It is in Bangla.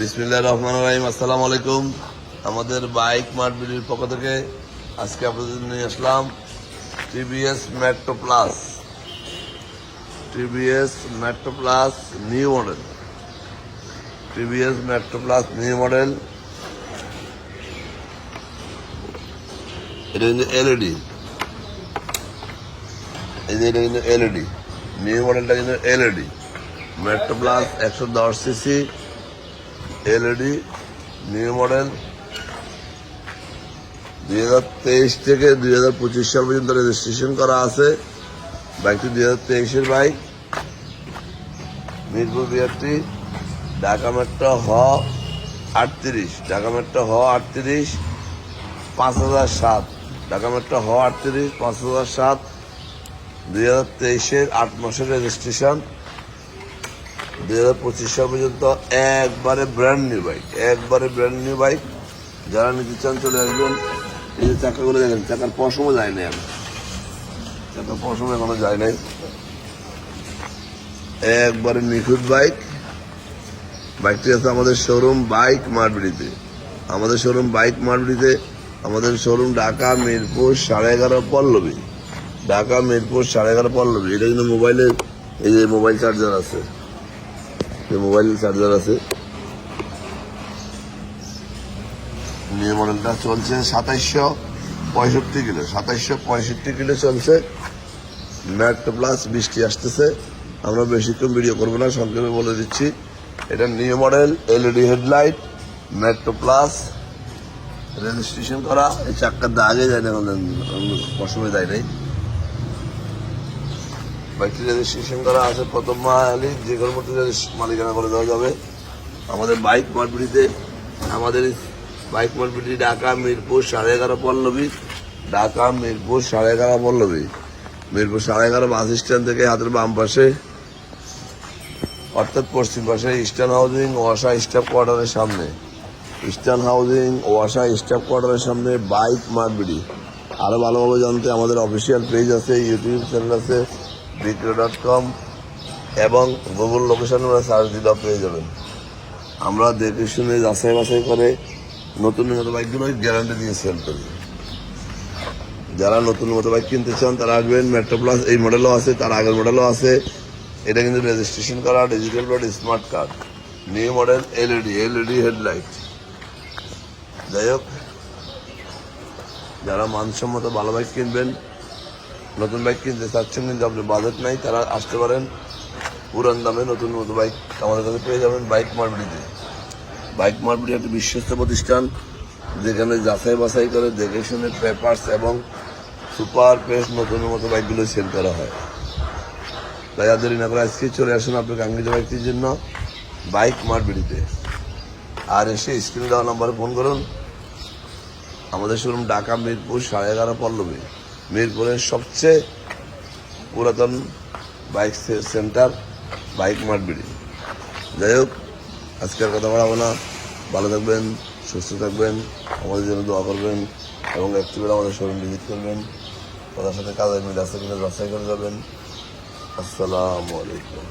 বিসমিল্লাহ রহমান রাহিম। আসসালামু আলাইকুম আমাদের বাইক মার্ট বিডির পক্ষ থেকে আজকে আপনাদের নিয়ে আসলাম TVS Metro Plus. TVS Metro Plus new model. TVS Metro Plus new model. এটা কিন্তু এলইডি। এটা কিন্তু এলইডি। নিউ মডেলটা কিন্তু এলইডি। মেট্রো প্লাস একশো দশ সিসি। এলইডি, নিউ মডেল, দুই হাজার তেইশ থেকে দুই হাজার পঁচিশ সাল পর্যন্ত রেজিস্ট্রেশন করা আছে। বাইকটি দুই হাজার তেইশের bike Mirpur BRT Dhaka metro হ আটত্রিশ, ঢাকা মেট্রো হ আটত্রিশ, পাঁচ হাজার সাত, ঢাকা মেট্রো হ আটত্রিশ, পাঁচ হাজার সাত। দুই হাজার তেইশের আট মাসের রেজিস্ট্রেশন দুই হাজার পঁচিশ সাল পর্যন্ত একবারে ব্র্যান্ড নিউ বাইক একবারে ব্র্যান্ড নিউ বাইক যারা নিতে চান চলে আসবেন। এই যে চাকাগুলো দেখেন, চাকার পশমও যায় নাই আমি চাকার পশম এখনও যায় নাই। একবারে নিখুঁত বাইক বাইকটি আছে আমাদের শোরুম বাইক মারবিড়িতে আমাদের শোরুম বাইক মারবিড়িতে আমাদের শোরুম ঢাকা, মিরপুর, সাড়ে এগারো পল্লবী। ঢাকা, মিরপুর, সাড়ে এগারো পল্লবী। এটা কিন্তু মোবাইলের এই যে মোবাইল চার্জার আছে। মোবাইল চার্জার আছে। নিউ মডেলটা চলছে সাতাইশশো পঁয়ষট্টি কিলো, সাতাইশশো পঁয়ষট্টি কিলো চলছে। ম্যাট প্লাস বৃষ্টি আসতেছে। আমরা বেশিক্ষণ ভিডিও করব না, সংক্ষেপে বলে দিচ্ছি। এটা new model LED headlight Metro Plus registration করা, এই চাক্কার দাগে যায় না পশমে দেয় নাই। বাইকটি রেজিস্ট্রেশন করা আছে, প্রথম মালিক যে কোনো মতো মালিকানা করে দেওয়া যাবে। আমাদের বাইক মারপিটিতে, আমাদের বাইক মারপিটি ঢাকা, মিরপুর, সাড়ে এগারো পল্লবী। ঢাকা, মিরপুর, সাড়ে এগারো পল্লবী। মিরপুর, সাড়ে এগারো বাস স্ট্যান্ড থেকে হাতের বাম পাশে। অর্থাৎ পশ্চিম পাশে ইস্টার্ন হাউজিং, ওয়াসা স্টাফ কোয়ার্টারের সামনে। ইস্টার্ন হাউজিং, ওয়াসা স্টাফ কোয়ার্টারের সামনে বাইক মারবিডি আরও ভালোভাবে জানতে আমাদের অফিসিয়াল পেজ আছে, ইউটিউব চ্যানেল আছে। বিক্রো ডট কম এবং গুগল লোকেশন সার্চ দিলেও পেয়ে যাবেন। আমরা দেখে শুনে যাচাই বাছাই করে নতুন মতো বাইকগুলো গ্যারান্টি দিয়ে সেল করি। যারা নতুন মতো বাইক কিনতে চান, তারা আসবেন। মেট্রো প্লাস এই মডেলও আছে, তার আগের মডেলও আছে। এটা কিন্তু রেজিস্ট্রেশন করা digital board smart card new model LED LED headlight যাই হোক, যারা মানসম্মত ভালো বাইক কিনবেন নতুন বাইক কিনতে চাচ্ছেন, কিন্তু আপনার বাজেট নাই, তারা আসতে পারেন। পুরান দামে নতুন মতো বাইক আমাদের কাছে পেয়ে যাবেন, বাইক মার্বিটিতে বাইক মার্বিটি একটি বিশ্বস্ত প্রতিষ্ঠান, যেখানে যাচাই বাছাই করে দেখে শুনে পেপার্স এবং সুপার পেস নতুন মতো বাইকগুলো সেল করা হয়। তাই আর না করে আজকে চলে আসুন আপনার কাঙ্ক্ষিত বাইকটির জন্য বাইক মার্বিটিতে আর এসে স্ক্রিনে দেওয়া নম্বরে ফোন করুন। আমাদের শোরুম ঢাকা মিরপুর, সাড়ে এগারো পল্লবী। মিরপুরের সবচেয়ে পুরাতন বাইক সেন্টার বাইক মার্টবিড়ি যাই হোক, আজকের কথা বাড়াবো না। ভালো থাকবেন, সুস্থ থাকবেন, আমাদের জন্য দোয়া করবেন এবং একটিবার আমাদের শোরুম ভিজিট করবেন। তাদের সাথে কাজের মিল আছে কিনা করে যাবেন। আসসালামু আলাইকুম।